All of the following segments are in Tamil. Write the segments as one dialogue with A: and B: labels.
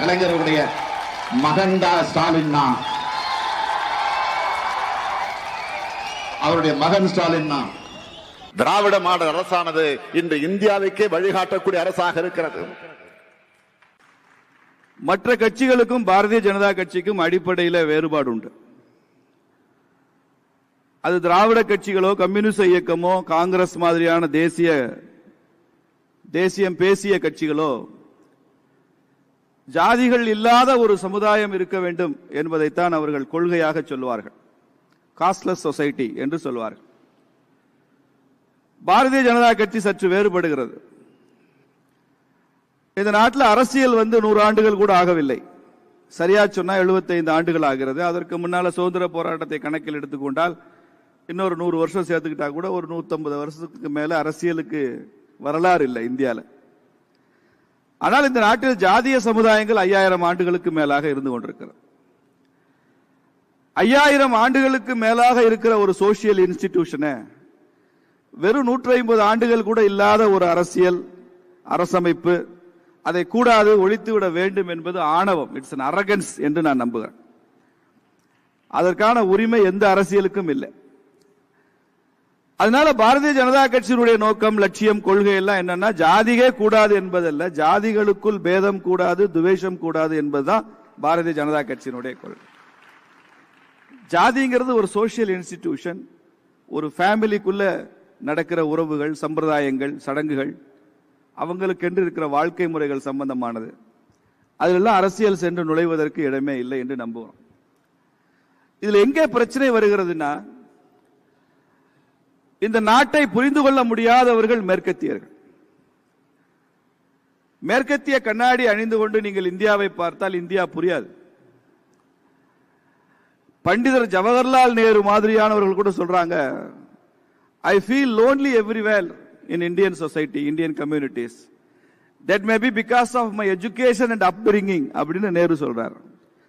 A: கலைஞருடைய மகன்தா ஸ்டாலின் தான் அவருடைய மகன் ஸ்டாலின் தான் திராவிட மாடல் அரசானது இன்று இந்தியாவுக்கே வழிகாட்டக்கூடிய அரசாக இருக்கிறது.
B: மற்ற கட்சிகளுக்கும் பாரதிய ஜனதா கட்சிக்கும் அடிப்படையில் வேறுபாடு உண்டு அது திராவிட கட்சிகளோ கம்யூனிஸ்ட் இயக்கமோ காங்கிரஸ் மாதிரியான தேசிய தேசியம் பேசிய கட்சிகளோ ஜாதிகள் இல்லாத ஒரு சமுதாயம் இருக்க வேண்டும் என்பதைத்தான் அவர்கள் கொள்கையாக சொல்வார்கள் காஸ்ட்லெஸ் சொசைட்டி என்று சொல்வார்கள். பாரதிய ஜனதா கட்சி சற்று வேறுபடுகிறது. இந்த நாட்டில் அரசியல் வந்து நூறு ஆண்டுகள் கூட ஆகவில்லை. சரியா சொன்னா 75 ஆண்டுகள் ஆகிறது. அதற்கு முன்னால சுதந்திர போராட்டத்தை கணக்கில் எடுத்துக்கொண்டால் இன்னொரு நூறு வருஷம் சேர்த்துக்கிட்டா கூட ஒரு 150 வருஷத்துக்கு மேல அரசியலுக்கு வரலாறு இல்லை இந்தியாவில் ஆனால் இந்த நாட்டில் ஜாதிய சமுதாயங்கள் ஐயாயிரம் ஆண்டுகளுக்கு மேலாக இருந்து கொண்டிருக்கிறது. ஐயாயிரம் ஆண்டுகளுக்கு மேலாக இருக்கிற ஒரு சோசியல் இன்ஸ்டிடியூஷனை வெறும் நூற்றி ஐம்பது ஆண்டுகள் கூட இல்லாத ஒரு அரசியல் அரசமைப்பு அதை கூடாது ஒழித்து விட வேண்டும் என்பது ஆணவம். இட்ஸ் அன் அரகன்ஸ் என்று நான் நம்புகிறேன். அதற்கான உரிமை எந்த அரசியலுக்கும் இல்லை. அதனால பாரதிய ஜனதா கட்சியினுடைய நோக்கம் லட்சியம் கொள்கை எல்லாம் என்னன்னா ஜாதியே கூடாது என்பதல்ல. ஜாதிகளுக்குள் பேதம் கூடாது துவேஷம் கூடாது என்பதுதான் பாரதிய ஜனதா கட்சியினுடைய கொள்கை. ஜாதிங்கிறது ஒரு சோசியல் இன்ஸ்டிடியூஷன் ஒரு ஃபேமிலிக்குள்ள நடக்கிற உறவுகள் சம்பிரதாயங்கள் சடங்குகள் அவங்களுக்கென்று இருக்கிற வாழ்க்கை முறைகள் சம்பந்தமானது. அதிலெல்லாம் அரசியல் சென்று நுழைவதற்கு இடமே இல்லை என்று நம்புகிறோம். இதில் எங்கே பிரச்சனை வருகிறதுனா இந்த நாட்டை புரிந்து கொள்ள முடியாதவர்கள் மேற்கத்தியர்கள். மேற்கத்திய கண்ணாடி அணிந்து கொண்டு நீங்கள் இந்தியாவை பார்த்தால் இந்தியா புரியாது. பண்டிதர் ஜவஹர்லால் நேரு மாதிரியானவர்கள் கூட சொல்றாங்க I feel lonely everywhere in Indian society Indian communities that may be because of my education and upbringing அப்படின்னு நேரு சொல்றார்.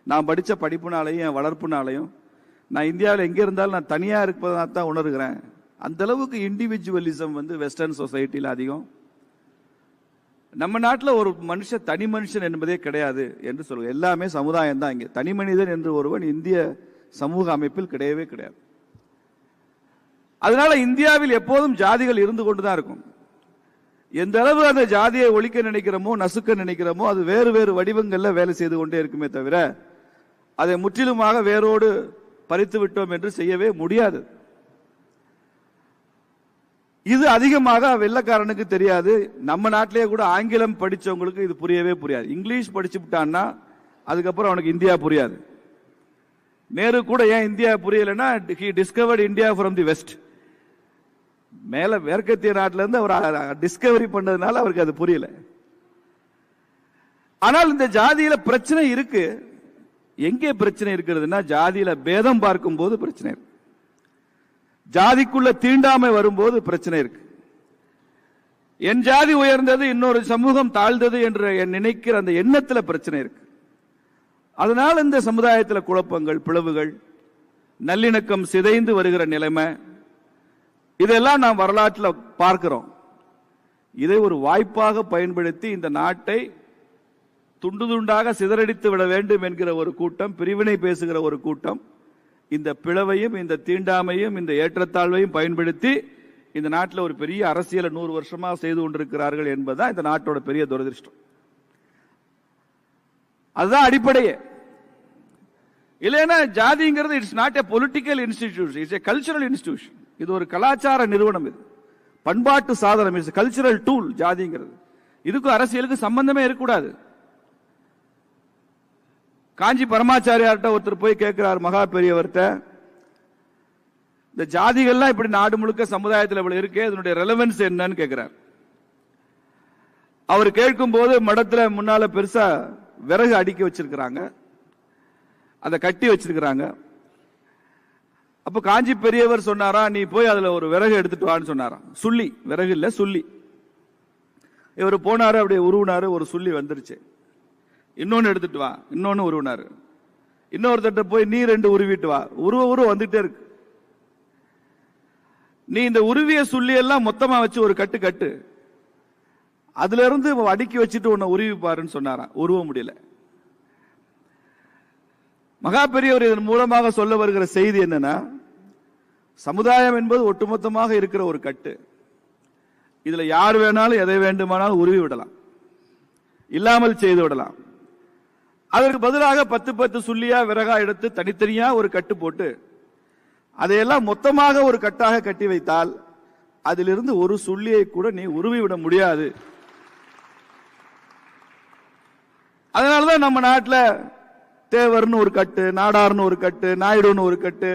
B: நான் படித்த படிப்புனாலையும் என் வளர்ப்புனாலையும் நான் இந்தியாவில் எங்கே இருந்தாலும் நான் தனியாக இருப்பதாக தான் உணர்கிறேன். அந்த அளவுக்கு இண்டிவிஜுவலிசம் வந்து வெஸ்டர்ன் சொசைட்டியில் அதிகம். நம்ம நாட்டில் ஒரு மனுஷன் தனி மனுஷன் என்பதே கிடையாது என்று சொல்லுவோம். எல்லாமே சமுதாயம் தான் இங்கே. தனி மனிதன் என்று ஒருவன் இந்திய சமூக அமைப்பில் கிடையவே கிடையாது. அதனால இந்தியாவில் எப்போதும் ஜாதிகள் இருந்து கொண்டு தான் இருக்கும். எந்த அளவு அந்த ஜாதியை ஒழிக்க நினைக்கிறோமோ நசுக்க நினைக்கிறோமோ அது வேறு வேறு வடிவங்கள்ல வேலை செய்து கொண்டே இருக்குமே தவிர அதை முற்றிலுமாக வேரோடு பறித்து விட்டோம் என்று செய்யவே முடியாது. இது அதிகமாக வெள்ளக்காரனுக்கு தெரியாது. நம்ம நாட்டிலேயே கூட ஆங்கிலம் படிச்சவங்களுக்கு இது புரியவே புரியாது. இங்கிலீஷ் படிச்சு விட்டான்னா அதுக்கப்புறம் அவனுக்கு இந்தியா புரியாது. நேரு கூட ஏன் India புரியலைன்னா he discovered India from the west மேல மேற்கத்திய நாட்டில இருந்து அவர் டிஸ்கவரி பண்ணதுனால அவருக்கு அது புரியல. ஆனால் இந்த ஜாதியில பிரச்சனை இருக்கு. எங்கே பிரச்சனை இருக்கிறதுனா ஜாதியில பேதம் பார்க்கும் போது பிரச்சனை இருக்கு. ஜாதிக்குள்ள தீண்டாமை வரும்போது பிரச்சனை இருக்கு. என் ஜாதி உயர்ந்தது இன்னொரு சமூகம் தாழ்ந்தது என்று என் நினைக்கிற அந்த எண்ணத்துல பிரச்சனை இருக்கு. அதனால் இந்த சமுதாயத்தில் குழப்பங்கள் பிளவுகள் நல்லிணக்கம் சிதைந்து வருகிற நிலைமை இதெல்லாம் நாம் வரலாற்றில் பார்க்கிறோம். இதை ஒரு வாய்ப்பாக பயன்படுத்தி இந்த நாட்டை துண்டு துண்டாக சிதறடித்து விட வேண்டும் என்கிற ஒரு கூட்டம் பிரிவினை பேசுகிற ஒரு கூட்டம் இந்த பிளவையும் இந்த தீண்டாமையும் இந்த ஏற்றத்தாழ்வையும் பயன்படுத்தி இந்த நாட்டில் ஒரு பெரிய அரசியலை நூறு வருஷமாக செய்து கொண்டிருக்கிறார்கள் என்பதுதான் இந்த நாட்டோட பெரிய துரதிருஷ்டம். அதுதான் அடிப்படையே. இல்லைன்னா ஜாதிங்கிறது it's not a political institution it's a cultural institution இது ஒரு கலாச்சார நிறுவனம் இது. பண்பாட்டு சாதனம் இட்ஸ் கல்ச்சுரல் டூல் ஜாதிங்கிறது. இதுக்கும் அரசியலுக்கு சம்பந்தமே இருக்கக்கூடாது. காஞ்சி பரமாச்சாரியார்கிட்ட ஒருத்தர் போய் கேட்கிறார் மகா பெரியவர்கிட்ட இந்த ஜாதிகள்லாம் இப்படி நாடு முழுக்க சமுதாயத்தில் இவ்வளவு இருக்கே இதனுடைய ரெலவென்ஸ் என்னன்னு கேட்கிறார். அவர் கேட்கும் போது மடத்துல முன்னால பெருசா விறகு அடுக்கி வச்சிருக்கிறாங்க. அதை கட்டி வச்சிருக்கிறாங்க. அப்ப காஞ்சி பெரியவர் சொன்னாரா நீ போய் அதுல ஒரு விறகு எடுத்துட்டு வான்னு சொன்னாராம். சுள்ளி விறகு இல்ல சுள்ளி. இவர் போனாரு அப்படியே உருவினாரு ஒரு சுள்ளி வந்துருச்சு. இன்னொன்று எடுத்துட்டு வா. இன்னொன்று உருவினார். இன்னொருத்தட்ட போய் நீ ரெண்டு உருவிட்டு வா. உருவ உருவ வந்துட்டே இருக்கு. நீ இந்த உருவிய சொல்லி எல்லாம் மொத்தமா வச்சு ஒரு கட்டு கட்டு. அதுல இருந்து அடுக்கி வச்சுட்டு உன்னை உருவி பாருன்னு சொன்னாராம். உருவ முடியல. மகா பெரியவர் இதன் மூலமாக சொல்ல வருகிற செய்தி என்னன்னா சமுதாயம் என்பது ஒட்டுமொத்தமாக இருக்கிற ஒரு கட்டு. இதுல யார் வேணாலும் எதை வேண்டுமானாலும் உருவி விடலாம். இல்லாமல் செய்து விடலாம். அதற்கு பதிலாக பத்து பத்து சுள்ளியா விறகா எடுத்து தனித்தனியா ஒரு கட்டு போட்டு அதையெல்லாம் மொத்தமாக ஒரு கட்டாக கட்டி வைத்தால் அதிலிருந்து ஒரு சுள்ளியை கூட நீ உருவி விட முடியாது. அதனாலதான் நம்ம நாட்டில் தேவர்னு ஒரு கட்டு நாடார்னு ஒரு கட்டு நாயுடுன்னு ஒரு கட்டு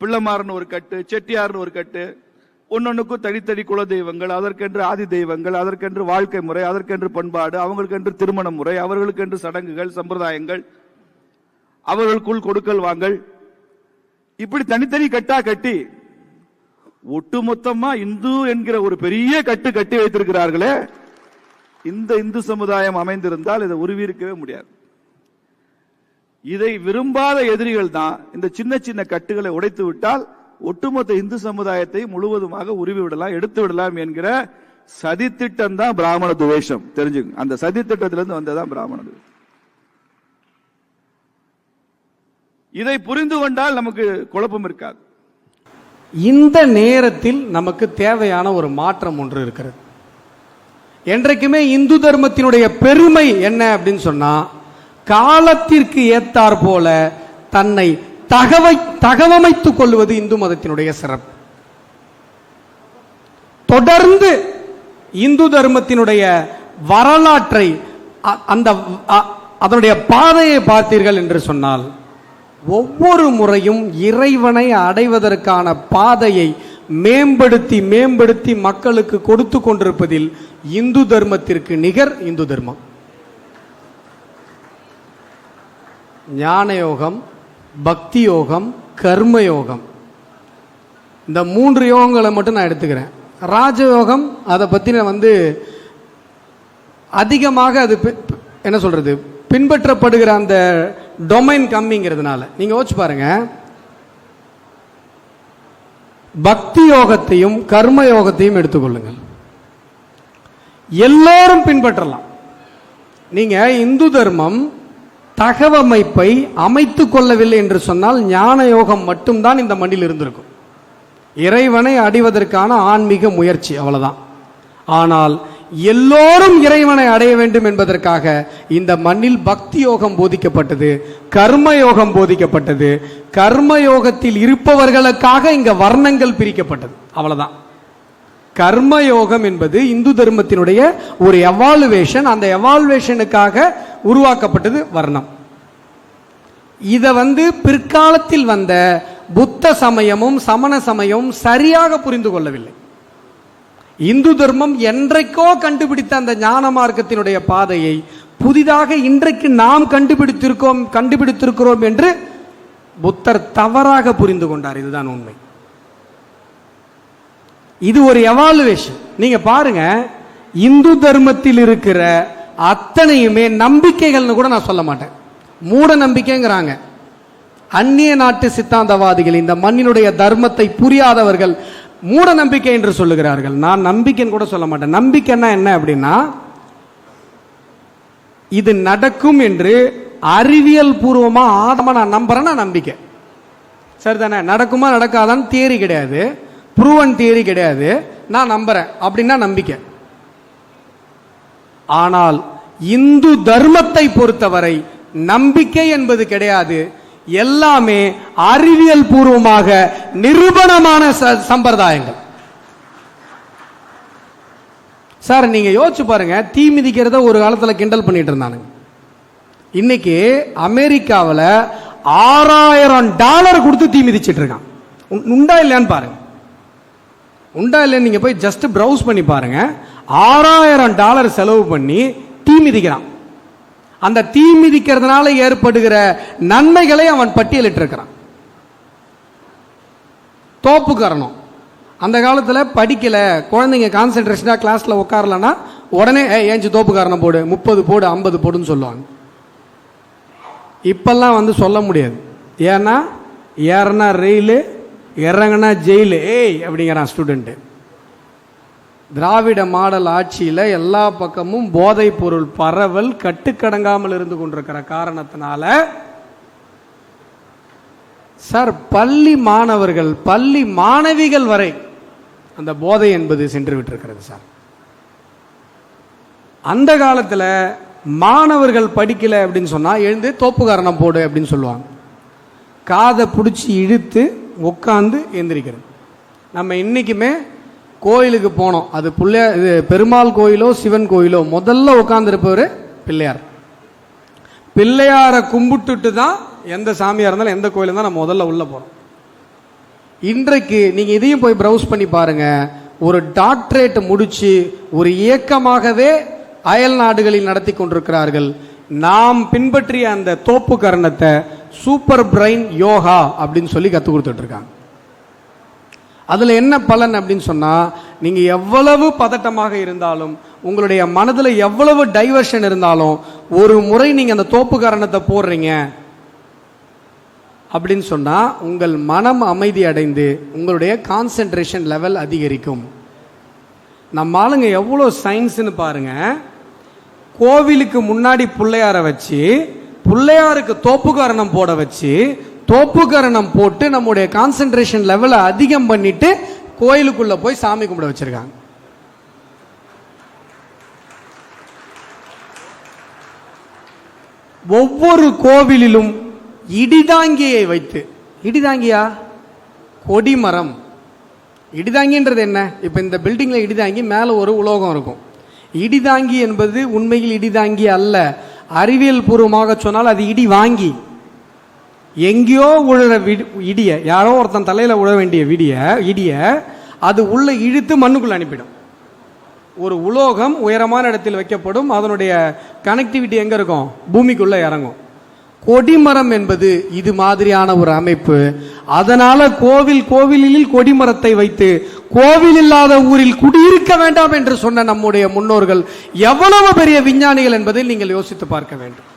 B: பிள்ளைமார்னு ஒரு கட்டு செட்டியார்னு ஒரு கட்டு ஒன்னொன்னுக்கும் தனித்தனி குல தெய்வங்கள் அதற்கென்று ஆதி தெய்வங்கள் அதற்கென்று வாழ்க்கை முறை அதற்கென்று பண்பாடு அவங்களுக்கென்று திருமண முறை அவர்களுக்கென்று சடங்குகள் சம்பிரதாயங்கள் அவர்களுக்குள் கொடுக்கல் வாங்கல். இப்படி தனித்தனி கட்டா கட்டி ஒட்டுமொத்தமா இந்து என்கிற ஒரு பெரிய கட்டு கட்டி வைத்திருக்கிறார்களே இந்த இந்து சமுதாயம் அமைந்திருந்தால் இதை உருவிருக்கவே முடியாது. இதை விரும்பாத எதிரிகள் தான் இந்த சின்ன சின்ன கட்டுகளை உடைத்து விட்டால் ஒட்டுமொத்த இந்து சமுதாயத்தை முழுவதுமாக உருவி விடலாம் எடுத்து விடலாம் என்கிற சதித்திட்டம் தான் பிராமண துவேஷம். தெரிஞ்சுங்க. அந்த சதித்திட்டத்திலிருந்து வந்ததான் பிராமண துவேஷம். இதை புரிந்து கொண்டால் நமக்கு குழப்பம் இருக்காது.
C: இந்த நேரத்தில் நமக்கு தேவையான ஒரு மாற்றம் ஒன்று இருக்கிறது. என்றைக்குமே இந்து தர்மத்தினுடைய பெருமை என்ன அப்படின்னு சொன்னா காலத்திற்கு ஏத்தாற் போல தன்னை தகவை தகவமைத்துக் கொள்வது இந்து மதத்தினுடைய சிறப்பு. தொடர்ந்து இந்து தர்மத்தினுடைய வரலாற்றை அ- அந்த அதனுடைய பாதையை பார்த்தீர்கள் என்று சொன்னால் ஒவ்வொரு முறையும் இறைவனை அடைவதற்கான பாதையை மேம்படுத்தி மேம்படுத்தி மக்களுக்கு கொடுத்து கொண்டிருப்பதில் இந்து தர்மத்திற்கு நிகர் இந்து தர்மம். ஞான யோகம் பக்தி யோகம் கர்ம யோகம் இந்த மூன்று யோகங்களை மட்டும் நான் எடுத்துக்கிறேன். ராஜயோகம் அதை பற்றின வந்து அதிகமாக அது என்ன சொல்றது? பின்பற்றப்படுகிற அந்த டொமைன் கம்மிங்கிறதுனால. நீங்க யோசிச்சு பாருங்க. பக்தி யோகத்தையும் கர்ம யோகத்தையும் எடுத்துக்கொள்ளுங்கள். எல்லோரும் பின்பற்றலாம். நீங்க இந்து தர்மம் தகவமைப்பை அமைத்து கொள்ளவில்லை என்று சொன்னால் ஞான யோகம் மட்டும்தான் இந்த மண்ணில் இருந்திருக்கும். இறைவனை அடைவதற்கான ஆன்மீக முயற்சி அவ்வளவுதான். ஆனால் எல்லோரும் இறைவனை அடைய வேண்டும் என்பதற்காக இந்த மண்ணில் பக்தி யோகம் போதிக்கப்பட்டது கர்ம யோகம் போதிக்கப்பட்டது கர்ம யோகத்தில் இருப்பவர்களுக்காக இங்க வர்ணங்கள் பிரிக்கப்பட்டது. அவ்வளவுதான். கர்மயோகம் என்பது இந்து தர்மத்தினுடைய ஒரு எவாலுவேஷன் அந்த எவாலுவேஷனுக்காக உருவாக்கப்பட்டது வர்ணம். இதை வந்து பிற்காலத்தில் வந்த புத்த சமயமும் சமண சமயமும் சரியாக புரிந்து கொள்ளவில்லை. இந்து தர்மம் என்றைக்கோ கண்டுபிடித்த அந்த ஞான மார்க்கத்தினுடைய பாதையை புதிதாக இன்றைக்கு நாம் கண்டுபிடித்திருக்கோம் கண்டுபிடித்திருக்கிறோம் என்று புத்தர் தவறாக புரிந்து கொண்டார். இதுதான் உண்மை. இது ஒரு எவாலுவேஷன் நீங்க பாருங்க இந்து தர்மத்தில் இருக்கிற அத்தனையுமே நம்பிக்கைகள்னு கூட நான் சொல்ல மாட்டேன். மூட நம்பிக்கைங்கிறாங்க. அந்நிய நாட்டு சித்தாந்தவாதிகள் இந்த மண்ணினுடைய தர்மத்தை புரியாதவர்கள் மூட நம்பிக்கை என்று சொல்லுகிறார்கள். நான் நம்பிக்கைன்னு கூட சொல்ல மாட்டேன். நம்பிக்கைன்னா என்ன அப்படின்னா இது நடக்கும் என்று அறிவியல் பூர்வமாக ஆதமாக நான் நம்புறேன்னா நம்பிக்கை. சரிதானே? நடக்குமா நடக்காதான்னு தேரி கிடையாது. ப்ரூவன் தியரி கிடையாது. நான் நம்புறேன். அப்படின்னா நம்பிக்கை. ஆனால் இந்து தர்மத்தை பொறுத்தவரை நம்பிக்கை என்பது கிடையாது. எல்லாமே அறிவியல் பூர்வமாக நிரூபணமான ச- சம்பிரதாயங்கள். சார் நீங்க யோசிச்சு பாருங்க. தீ மிதிக்கிறத ஒரு காலத்துல கிண்டல் பண்ணிட்டு இருந்தானுங்க. இன்னைக்கு அமெரிக்காவில் ஆறாயிரம் டாலர் கொடுத்து தீ மிதிச்சிட்டு இருக்கான். உண்டா இல்லையான்னு பாருங்க. உண்டா இல்லைன்னு நீங்க போய் ஜஸ்ட் ப்ரௌஸ் பண்ணி பாருங்க. ஆறாயிரம் டாலர் செலவு பண்ணி தீ மிதிக்கிறான். அந்த தீ மிதிக்கிறதுனால ஏற்படுகிற நன்மைகளை அவன் பட்டியலிட்டு இருக்கிறான் தோப்பு காரணம் அந்த காலத்தில் படிக்கல. குழந்தைங்க கான்சென்ட்ரேஷனாக கிளாஸில் உட்காரலன்னா உடனே ஏஞ்சி தோப்பு காரணம் போடு. முப்பது போடு ஐம்பது போடுன்னு சொல்லுவாங்க. இப்பெல்லாம் வந்து சொல்ல முடியாது. ஏன்னா ஏறனா ரெயிலு இறங்கினா ஜெயிலு. ஏய் அப்படிங்கிறான் ஸ்டூடெண்ட்டு திராவிட மாடல் ஆட்சியில் எல்லா பக்கமும் போதைப் பொருள் பரவல் கட்டுக்கடங்காமல் இருந்து கொண்டிருக்கிற காரணத்தினால சார் பள்ளி மாணவர்கள் பள்ளி மாணவிகள் வரை அந்த போதை என்பது சென்று விட்டிருக்கிறது சார். அந்த காலத்தில் மாணவர்கள் படிக்கல அப்படின்னு சொன்னால் எழுந்து தோப்பு காரணம் போடு அப்படின்னு சொல்லுவாங்க. காதை பிடிச்சி இழுத்து உட்காந்து எந்திரிக்கிறது. நம்ம இன்னைக்குமே கோயிலுக்கு போனோம். அது பிள்ளையார் இது பெருமாள் கோயிலோ சிவன் கோயிலோ முதல்ல உட்காந்துருப்பவர் பிள்ளையார். பிள்ளையாரை கும்பிட்டுட்டு தான் எந்த சாமியாக இருந்தாலும் எந்த கோயிலும் தான் நம்ம முதல்ல உள்ளே போகிறோம் இன்றைக்கு நீங்கள் இதையும் போய் ப்ரௌஸ் பண்ணி பாருங்கள் ஒரு டாக்டரேட் முடித்து ஒரு இயக்கமாகவே அயல் நாடுகளில் நடத்தி கொண்டிருக்கிறார்கள். நாம் பின்பற்றிய அந்த தோப்பு கரணத்தை சூப்பர் பிரைன் யோகா அப்படின்னு சொல்லி கற்றுக் கொடுத்துட்ருக்காங்க அதில் என்ன பலன் அப்படின்னு சொன்னால் நீங்கள் எவ்வளவு பதட்டமாக இருந்தாலும் உங்களுடைய மனதில் எவ்வளவு டைவர்ஷன் இருந்தாலும் ஒரு முறை நீங்கள் அந்த தோப்பு காரணத்தை போடுறீங்க அப்படின்னு சொன்னால் உங்கள் மனம் அமைதி அடைந்து உங்களுடைய கான்சென்ட்ரேஷன் லெவல் அதிகரிக்கும். நம்ம ஆளுங்க எவ்வளோ சயின்ஸ்னு பாருங்கள் கோவிலுக்கு முன்னாடி பிள்ளையார வச்சு பிள்ளையாருக்கு தோப்புக்காரணம் போட வச்சு தோப்புக்கரணம் போட்டு நம்முடைய கான்சென்ட்ரேஷன் லெவலை அதிகம் பண்ணிட்டு கோயிலுக்குள்ள போய் சாமி கும்பிட வச்சிருக்காங்க. ஒவ்வொரு கோவிலிலும் இடிதாங்கியை வைத்து இடிதாங்கியா? கொடிமரம். இடிதாங்கின்றது என்ன? இப்போ இந்த பில்டிங்கில் இடிதாங்கி மேலே ஒரு உலோகம் இருக்கும். இடிதாங்கி என்பது உண்மையில் இடிதாங்கி அல்ல. அறிவியல் பூர்வமாக சொன்னால் அது இடி வாங்கி எங்கேயோ உழுற விடி- இடிய யாரோ ஒருத்தன் தலையில் உழ வேண்டிய விடிய இடிய அது உள்ளே இழுத்து மண்ணுக்குள்ளே அனுப்பிடும். ஒரு உலோகம் உயரமான இடத்தில் வைக்கப்படும் அதனுடைய கனெக்டிவிட்டி எங்கே இருக்கும்? பூமிக்குள்ளே இறங்கும். கொடிமரம் என்பது இது மாதிரியான ஒரு அமைப்பு. அதனால கோவில் கோவிலில் கொடிமரத்தை வைத்து கோவில் இல்லாத ஊரில் குடியிருக்க வேண்டாம் என்று சொன்ன நம்முடைய முன்னோர்கள் எவ்வளவு பெரிய விஞ்ஞானிகள் என்பதை நீங்கள் யோசித்து பார்க்க வேண்டும்.